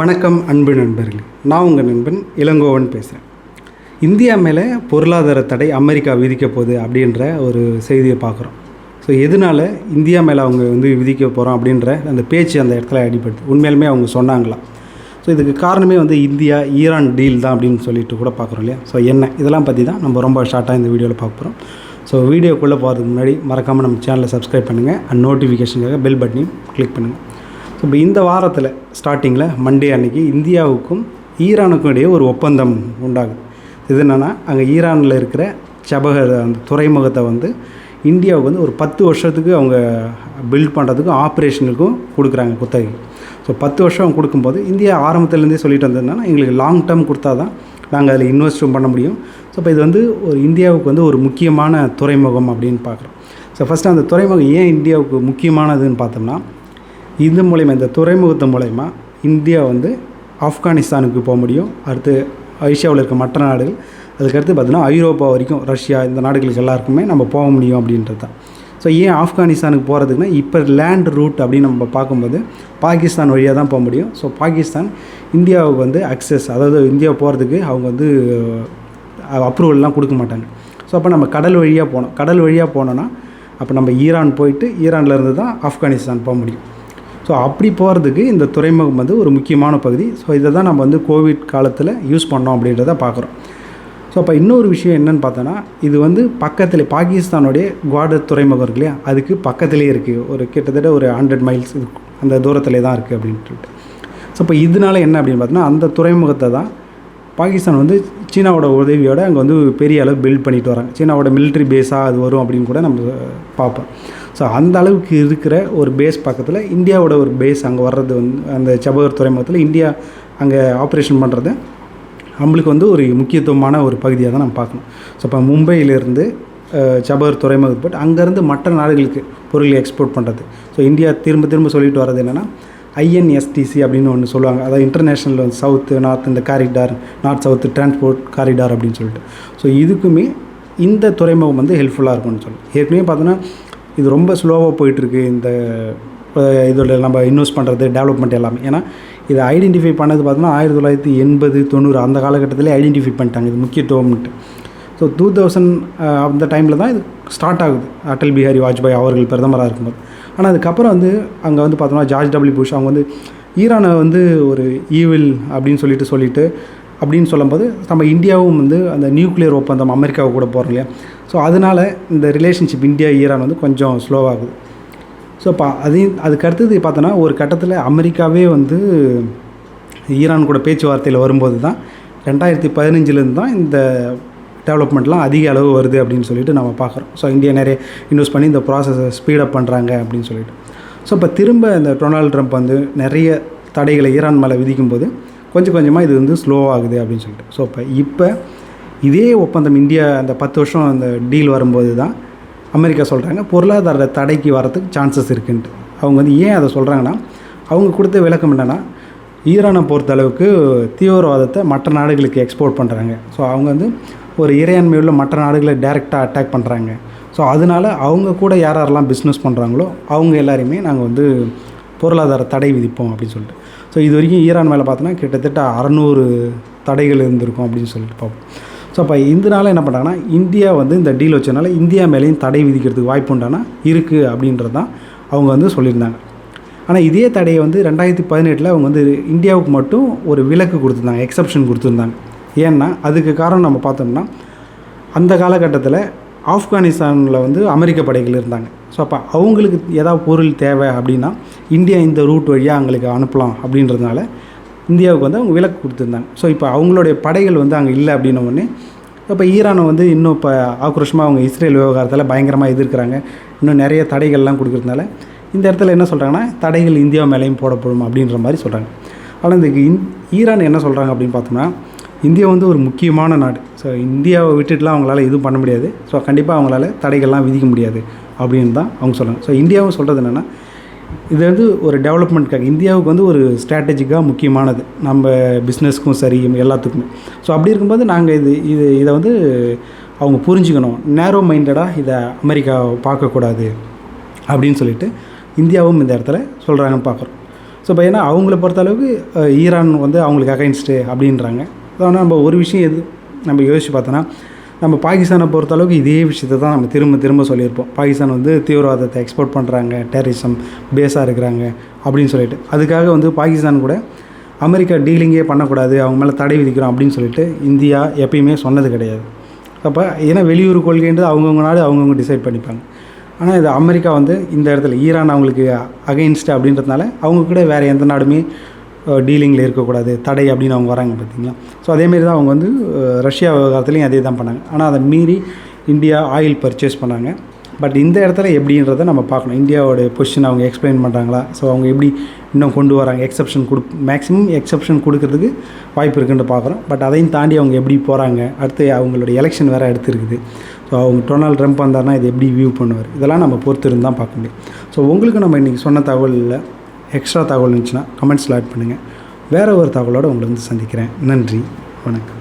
வணக்கம் அன்பு நண்பர்களே. நான் உங்கள் நண்பன் இளங்கோவன் பேசுகிறேன் இந்தியா மேலே பொருளாதார தடை அமெரிக்கா விதிக்க போகுது அப்படின்ற ஒரு செய்தியை பார்க்குறோம். ஸோ எதனால் இந்தியா மேலே அவங்க வந்து விதிக்க போகிறோம் அப்படின்ற அந்த பேச்சு அந்த இடத்துல அடிபடுது. உண்மையிலுமே அவங்க சொன்னாங்களாம் ஸோ இதுக்கு காரணமே வந்து இந்தியா ஈரான் டீல் தான் அப்படின்னு சொல்லிட்டு கூட பார்க்குறோம் இல்லையா? ஸோ என்ன? இதெல்லாம் பற்றி தான் நம்ம ரொம்ப ஷார்ட்டாக இந்த வீடியோவில் பார்க்க போகிறோம் ஸோ வீடியோக்குள்ளே போகிறதுக்கு முன்னாடி மறக்காமல் நம்ம சேனலை சப்ஸ்கிரைப் பண்ணுங்கள் அண்ட் நோட்டிஃபிகேஷனுக்காக பெல் பட்டனையும் கிளிக் பண்ணுங்கள் ஸோ இப்போ இந்த வாரத்தில் ஸ்டார்டிங்கில் மண்டே அன்னைக்கு இந்தியாவுக்கும் ஈரானுக்கும் இடையே ஒரு ஒப்பந்தம் உண்டாகுது. இது என்னென்னா அங்கே ஈரானில் இருக்கிற சபக அந்த துறைமுகத்தை வந்து இந்தியாவுக்கு வந்து ஒரு பத்து வருஷத்துக்கு அவங்க பில்ட் பண்ணுறதுக்கும் ஆப்ரேஷனுக்கும் கொடுக்குறாங்க குத்தகை ஸோ பத்து வருஷம் கொடுக்கும்போது இந்தியா ஆரம்பத்துலேருந்தே சொல்லிட்டு வந்ததுன்னா எங்களுக்கு லாங் டேர்ம் கொடுத்தா தான் நாங்கள் அதில் இன்வெஸ்ட்டும் பண்ண முடியும். ஸோ இப்போ இது வந்து ஒரு இந்தியாவுக்கு வந்து ஒரு முக்கியமான துறைமுகம் அப்படின்னு பார்க்குறோம். ஸோ ஃபஸ்ட்டு அந்த துறைமுகம் ஏன் இந்தியாவுக்கு முக்கியமானதுன்னு பார்த்தோம்னா இது மூலயமா இந்த துறைமுகத்து மூலயமா இந்தியா வந்து ஆப்கானிஸ்தானுக்கு போக முடியும். அடுத்து ஏஷியாவில் இருக்க மற்ற நாடுகள். அதுக்கடுத்து பார்த்தீங்கன்னா ஐரோப்பா வரைக்கும் ரஷ்யா இந்த நாடுகளுக்கு எல்லாருக்குமே நம்ம போக முடியும் அப்படின்றது தான். ஸோ ஏன் ஆப்கானிஸ்தானுக்கு போகிறதுக்குன்னா இப்போ லேண்ட் ரூட் அப்படின்னு நம்ம பார்க்கும்போது பாகிஸ்தான் வழியாக தான் போக முடியும். ஸோ பாகிஸ்தான் இந்தியாவுக்கு வந்து அக்சஸ் அதாவது இந்தியா போகிறதுக்கு அவங்க வந்து அப்ரூவல்லாம் கொடுக்க மாட்டாங்க. ஸோ அப்போ நம்ம கடல் வழியாக போனோம் கடல் வழியாக போனோன்னா அப்போ நம்ம ஈரான் போயிட்டு ஈரானில் இருந்து தான் ஆப்கானிஸ்தான் போக முடியும். ஸோ அப்படி போகிறதுக்கு இந்த துறைமுகம் வந்து ஒரு முக்கியமான பகுதி. ஸோ இதை தான் நம்ம வந்து கோவிட் காலத்தில் யூஸ் பண்ணோம் அப்படின்றத பார்க்குறோம் ஸோ அப்போ இன்னொரு விஷயம் என்னென்னு பார்த்தோன்னா இது வந்து பக்கத்தில் பாகிஸ்தானுடைய குவாடர் துறைமுகம் இருக்கு இல்லையா? அதுக்கு பக்கத்துலேயே இருக்குது ஒரு கிட்டத்தட்ட ஒரு ஹண்ட்ரட் மைல்ஸ் அந்த தூரத்திலே தான் இருக்குது அப்படின்ட்டு. ஸோ இப்போ இதனால என்ன அப்படின்னு பார்த்தோன்னா அந்த துறைமுகத்தை தான் பாகிஸ்தான் வந்து சீனாவோட உதவியோட அங்கே வந்து பெரிய அளவு பில்ட் பண்ணிட்டு வராங்க. சீனாவோட மிலிட்ரி பேஸாக அது வரும் அப்படின்னு கூட நம்ம பார்ப்போம். ஸோ அந்த அளவுக்கு இருக்கிற ஒரு பேஸ் பக்கத்தில் இந்தியாவோட ஒரு பேஸ் அங்கே வர்றது வந்து அந்த சபகர் துறைமுகத்தில் இந்தியா அங்கே ஆப்ரேஷன் பண்ணுறது நம்மளுக்கு வந்து ஒரு முக்கியத்துவமான ஒரு பகுதியாக தான் நம்ம பார்க்கணும். ஸோ இப்போ மும்பையிலேருந்து சபகர் துறைமுகத்து போட்டு அங்கேருந்து மற்ற நாடுகளுக்கு பொருள் எக்ஸ்போர்ட் பண்ணுறது ஸோ இந்தியா திரும்ப திரும்ப சொல்லிட்டு வர்றது என்னென்னா ஐஎன்எஸ்டிசி அப்படின்னு ஒன்று சொல்லுவாங்க. அதாவது இன்டர்நேஷ்னல் சவுத்து நார்த் இந்த corridor north south transport corridor அப்படின்னு சொல்லிட்டு. ஸோ இதுக்குமே இந்த துறைமுகம் வந்து ஹெல்ப்ஃபுல்லாக இருக்கும்னு சொல்லி ஏற்கனவே பார்த்தோன்னா இது ரொம்ப ஸ்லோவாக போயிட்டுருக்கு இந்த இதோட நம்ம இன்வெஸ்ட் பண்ணுறது டெவலப்மெண்ட் எல்லாமே. ஏன்னா இதை ஐடென்டிஃபை பண்ணது பார்த்தோன்னா ஆயிரத்தி தொள்ளாயிரத்தி எண்பது தொண்ணூறு அந்த காலகட்டத்திலே ஐடென்டிஃபை பண்ணிட்டாங்க. இது முக்கியத்துவம்ட்டு ஸோ டூ தௌசண்ட் அந்த டைமில் தான் இது ஸ்டார்ட் ஆகுது. அடல் பிஹாரி வாஜ்பாய் அவர்கள் பிரதமராக இருக்கும்போது. ஆனால் அதுக்கப்புறம் வந்து அங்கே வந்து பார்த்தோம்னா ஜார்ஜ் டபிள்யூ புஷ் அவங்க வந்து ஈரானை வந்து ஒரு ஈவில் அப்படின்னு சொல்லிட்டு சொல்லிட்டு அப்படின்னு சொல்லும்போது நம்ம இந்தியாவும் வந்து அந்த நியூக்ளியர் ஒப்பந்தம் அமெரிக்காவை கூட போகிறோம் இல்லையா? ஸோ அதனால் இந்த ரிலேஷன்ஷிப் இந்தியா ஈரான் வந்து கொஞ்சம் ஸ்லோவாகுது ஸோ பா அதையும் அதுக்கு அடுத்தது பார்த்தோன்னா ஒரு கட்டத்தில் அமெரிக்காவே வந்து ஈரான் கூட பேச்சுவார்த்தையில் வரும்போது தான் ரெண்டாயிரத்தி பதினஞ்சிலேருந்து தான் இந்த டெவலப்மெண்ட்லாம் அதிக அளவு வருது அப்படின்னு சொல்லிட்டு நம்ம பார்க்குறோம். ஸோ இந்தியா நிறைய இன்வெஸ்ட் பண்ணி இந்த ப்ராசஸை ஸ்பீடப் பண்ணுறாங்க அப்படின்னு சொல்லிட்டு. ஸோ இப்போ திரும்ப இந்த டொனால்ட் ட்ரம்ப் வந்து நிறைய தடைகளை ஈரான் மேலே விதிக்கும்போது கொஞ்சம் கொஞ்சமாக இது வந்து ஸ்லோ ஆகுது அப்படின்னு சொல்லிட்டு. ஸோ இப்போ இப்போ இதே ஒப்பந்தம் இந்தியா அந்த பத்து வருஷம் அந்த டீல் வரும்போது தான் அமெரிக்கா சொல்கிறாங்க பொருளாதார தடைக்கு வரத்துக்கு சான்சஸ் இருக்குன்ட்டு. அவங்க வந்து ஏன் அதை சொல்கிறாங்கன்னா அவங்க கொடுத்த விளக்கம் என்னென்னா ஈரானை பொறுத்த அளவுக்கு தீவிரவாதத்தை மற்ற நாடுகளுக்கு எக்ஸ்போர்ட் பண்ணுறாங்க ஸோ அவங்க வந்து ஒரு இறையாண்மை உள்ள மற்ற நாடுகளை டைரெக்டாக அட்டாக் பண்ணுறாங்க ஸோ அதனால் அவங்க கூட யார் யாரெல்லாம் பிஸ்னஸ் பண்ணுறாங்களோ அவங்க எல்லாரையுமே நாங்கள் வந்து பொருளாதார தடை விதிப்போம் அப்படின்னு சொல்லிட்டு. ஸோ இது வரைக்கும் ஈரான் மேலே பார்த்தோன்னா கிட்டத்தட்ட அறநூறு தடைகள் இருந்திருக்கும் அப்படின்னு சொல்லிட்டு பார்ப்போம். ஸோ அப்போ இதனால என்ன பண்ணுறாங்கன்னா இந்தியா வந்து இந்த டீல் வச்சதுனால இந்தியா மேலேயும் தடை விதிக்கிறதுக்கு வாய்ப்பு உண்டானா இருக்குது அப்படின்றது தான் அவங்க வந்து சொல்லியிருந்தாங்க. ஆனால் இதே தடையை வந்து ரெண்டாயிரத்தி பதினெட்டில் அவங்க வந்து இந்தியாவுக்கு மட்டும் ஒரு விலக்கு கொடுத்துருந்தாங்க எக்ஸப்ஷன் கொடுத்துருந்தாங்க. ஏன்னா அதுக்கு காரணம் நம்ம பார்த்தோம்னா அந்த காலகட்டத்தில் ஆப்கானிஸ்தானில் வந்து அமெரிக்க படைகள் இருந்தாங்க. ஸோ அப்போ அவங்களுக்கு ஏதாவது பொருள் தேவை அப்படின்னா இந்தியா இந்த ரூட் வழியாக அவங்களுக்கு அனுப்பலாம் அப்படின்றதுனால இந்தியாவுக்கு வந்து அவங்க விலக்கு கொடுத்துருந்தாங்க. ஸோ இப்போ அவங்களுடைய படைகள் வந்து அங்கே இல்லை அப்படின்ன உடனே இப்போ ஈரானை வந்து இன்னும் இப்போ ஆக்ரோஷமாக அவங்க இஸ்ரேல் விவகாரத்தில் பயங்கரமாக எதிர்க்கிறாங்க. இன்னும் நிறைய தடைகள்லாம் கொடுக்குறதுனால இந்த இடத்துல என்ன சொல்கிறாங்கன்னா தடைகள் இந்தியா மேலேயும் போடப்படும் அப்படின்ற மாதிரி சொல்கிறாங்க ஆனால் இந்த இந் ஈரான் என்ன சொல்கிறாங்க அப்படின்னு பார்த்தோம்னா இந்தியா வந்து ஒரு முக்கியமான நாடு. ஸோ இந்தியாவை விட்டுட்டுலாம் அவங்களால எதுவும் பண்ண முடியாது. ஸோ கண்டிப்பாக அவங்களால தடைகள்லாம் விதிக்க முடியாது அப்படின்னு தான் அவங்க சொல்கிறாங்க ஸோ இந்தியாவும் சொல்கிறது என்னென்னா இது வந்து ஒரு டெவலப்மெண்ட்காக இந்தியாவுக்கு வந்து ஒரு ஸ்ட்ராட்டஜிக்காக முக்கியமானது. நம்ம பிஸ்னஸ்க்கும் சரி எல்லாத்துக்குமே. ஸோ அப்படி இருக்கும்போது நாங்கள் இது இது இதை வந்து அவங்க புரிஞ்சுக்கணும். நேரோ மைண்டடாக இதை அமெரிக்கா பார்க்கக்கூடாது அப்படின்னு சொல்லிட்டு இந்தியாவும் இந்த இடத்துல சொல்கிறாங்கன்னு பார்க்குறோம். ஸோ இப்போ ஏன்னா அவங்கள பொறுத்தளவுக்கு ஈரான் வந்து அவங்களுக்கு அகைன்ஸ்டு அப்படின்றாங்க. ஆனால் நம்ம ஒரு விஷயம் எது? நம்ம யோசிச்சு பார்த்தோன்னா நம்ம பாகிஸ்தானை பொறுத்தளவுக்கு இதே விஷயத்தை தான் நம்ம திரும்ப திரும்ப சொல்லியிருப்போம். பாகிஸ்தான் வந்து தீவிரவாதத்தை எக்ஸ்போர்ட் பண்ணுறாங்க டெரரிசம் பேஸாக இருக்கிறாங்க அப்படின்னு சொல்லிட்டு. அதுக்காக வந்து பாகிஸ்தான் கூட அமெரிக்கா டீலிங்கே பண்ணக்கூடாது அவங்க மேலே தடை விதிக்கிறோம் அப்படின்னு சொல்லிட்டு இந்தியா எப்பயுமே சொன்னது கிடையாது. அப்போ ஏன்னா வெளியூர் கொள்கைன்றது அவங்கவுங்க நாடு அவங்கவுங்க டிசைட் பண்ணிப்பாங்க. ஆனால் இது அமெரிக்கா வந்து இந்த இடத்துல ஈரான் அவங்களுக்கு அகெயின்ஸ்ட் அப்படின்றதுனால அவங்க கூட வேறு எந்த நாடுமே டீலிங்கில் இருக்கக்கூடாது தடை அப்படின்னு அவங்க வராங்க பார்த்தீங்களா ஸோ அதேமாரி தான் அவங்க வந்து ரஷ்யா விவகாரத்துலேயும் அதே தான் பண்ணாங்க. ஆனால் அதை மீறி இந்தியா ஆயில் பர்ச்சேஸ் பண்ணாங்க. பட் இந்த இடத்துல எப்படின்றத நம்ம பார்க்கணும். இந்தியாவோட பொசிஷன் அவங்க எக்ஸ்பிளைன் பண்ணுறாங்களா ஸோ அவங்க எப்படி இன்னும் கொண்டு வராங்க? எக்ஸப்ஷன் கொடு மேக்ஸிமம் எக்ஸப்ஷன் கொடுக்கறதுக்கு வாய்ப்பு இருக்குன்னு பார்க்குறோம். பட் அதையும் தாண்டி அவங்க எப்படி போகிறாங்க அடுத்து அவங்களோட எலெக்ஷன் வேறு எடுத்துருக்குது. ஸோ அவங்க டொனால்ட் ட்ரம்ப் வந்தார்னா இது எப்படி வியூ பண்ணுவார்? இதெல்லாம் நம்ம பொறுத்து இருந்தால் தான் பார்க்க முடியும். ஸோ உங்களுக்கு நம்ம இன்றைக்கி சொன்ன தகவலில் எக்ஸ்ட்ரா தகவல் இருந்துச்சுன்னா கமெண்ட்ஸில் ஆட் பண்ணுங்கள் வேறு ஒரு தகவலோடு உங்களை வந்து சந்திக்கிறேன். நன்றி. வணக்கம்.